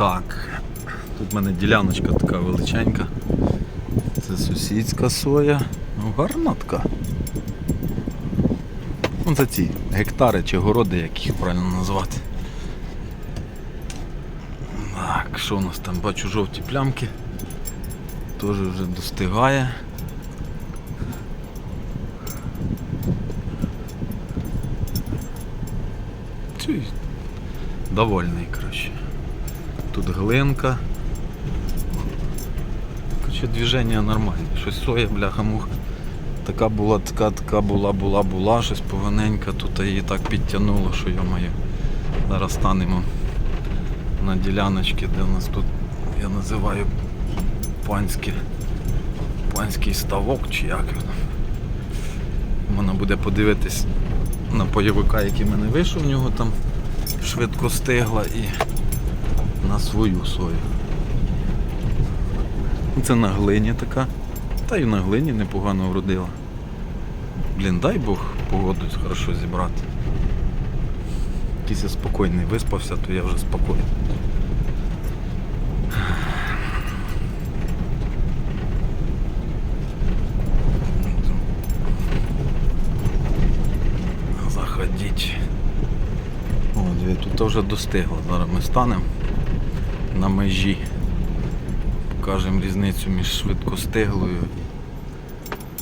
Так, тут в мене діляночка така величенька. Це сусідська соя. Ну, гарна така. Ну, це ці гектари чи городи, як їх правильно назвати. Так, що у нас там? Бачу жовті плямки. Теж вже достигає. Довольний, коротше. Тут глинка. Короче, движення нормальне. Щось соя, бляха мух. Така була, така, така була, була, була, щось поганенька, тут її так підтягнуло, що йо-моє. Зараз станемо на діляночці, де у нас тут, я називаю панське, панський ставок чи як воно. Можна буде подивитись на бойовика, який мене вийшов, в нього там швидко стигла і свою сою. Це на глині така. Та й на глині непогано вродила. Блін, дай Бог погоду хорошо зібрати. Якийсь я спокійний виспався, то я вже спокійний. Заходіть. О, дві, тут вже достигло. Зараз ми станемо на межі. Покажемо різницю між швидкостиглою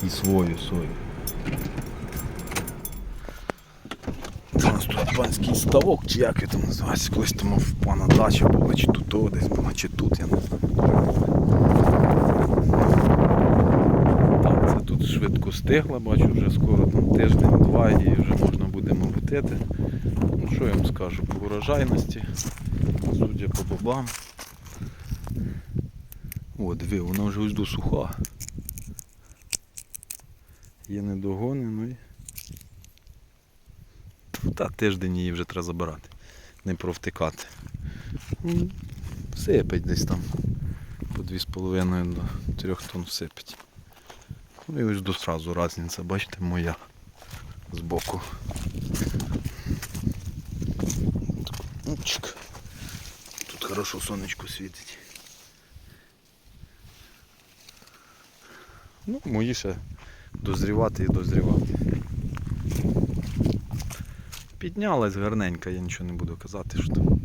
і свою сою. Це тут панський ставок, чи як там називається, колись там в пана дача була, чи тут о, десь була, чи тут, я не знаю. Так, це тут швидко стигла, бачу, вже скоро там тиждень-два і вже можна буде молотити. Ну що я вам скажу, по урожайності, судя по баблам. О, диви, вона вже ось до суха. Є недогони, ну. Та тиждень її вже треба забирати. Не провтикати. Ну, Сипить десь там. По 2,5 до 3 тонн всипить. Ну і ось до сразу різниця, бачите, моя збоку. Чик. Тут хорошо сонечко світить. Ну, мої ще дозрівати і дозрівати. Піднялась гарненька, я нічого не буду казати, що там.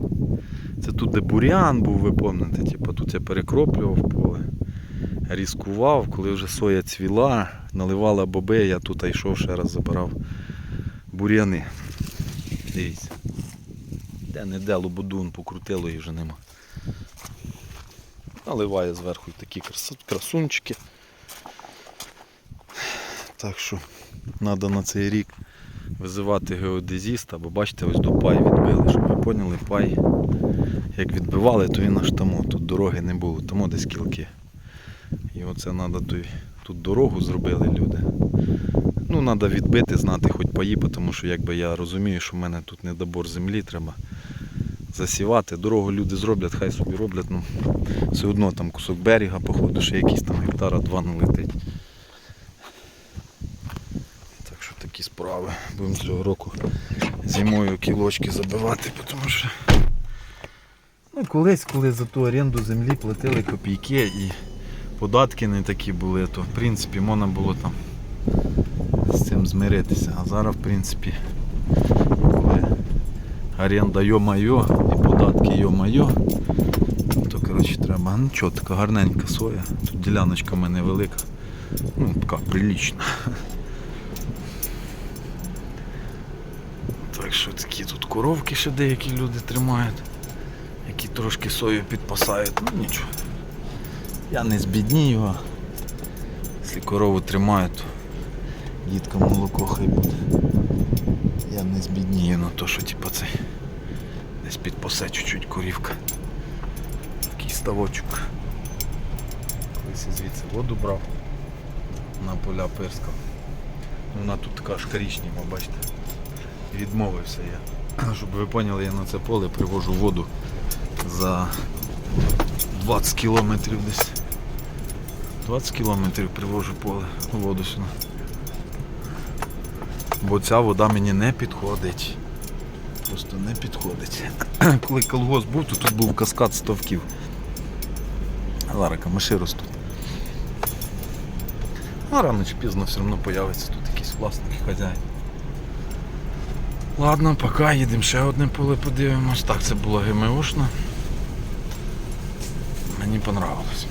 Це тут, де бурян був, ви пам'ятаєте, типу, тут я перекроплював поле, різкував, коли вже соя цвіла, наливала боби, я тут йшов ще раз забирав буряни. Дивіться. Де не де лободун покрутило і вже нема. Наливає зверху такі красу- красунчики. Так що треба на цей рік визивати геодезіста, бо бачите, ось до пай відбили, щоб ви поняли, пай. Як відбивали, то він аж тому, тут дороги не було, тому десь кілки. І оце треба той, тут дорогу зробили люди. Ну, треба відбити, знати хоч паї, тому що якби я розумію, що в мене тут недобор землі, треба засівати. Дорогу люди зроблять, хай собі роблять. Ну, все одно там кусок берега, походу, ще якісь там гектара два налетить. Так що такі справи. Будемо цього року зимою кілочки забивати, тому що ну, колись, коли за ту оренду землі платили копійки і податки не такі були, то в принципі можна було там з цим змиритися. А зараз в принципі коли оренда йо-майо і податки йо-майо, то коротше треба. Ну що, така гарненька соя. Тут діляночка в мене велика. Ну, така прилічна. Так що такі тут коровки ще деякі люди тримають, які трошки сою підпасають, ну нічого. Я не збіднію, а якщо корову тримаю, то діткам молоко хай буде. Я не збіднію на то, що типа цей десь підпасе чуть-чуть корівка. Такий ставочок. Колись я звідси воду брав на поля пирскав. Ну, Вона тут така ж коричнева, бачите відмовився я. Щоб ви поняли, я на це поле привожу воду за 20 кілометрів десь. 20 кілометрів привожу поле воду сюди. Бо ця вода мені не підходить. Просто не підходить. Коли колгосп був, то тут був каскад стовків. Ларика, миші ростуть. А рано чи пізно все одно з'явиться тут якийсь власник хазяїн. Ладно, пока їдемо ще одне поле подивимось. Так, це було ГМОшно. Мені понравилось.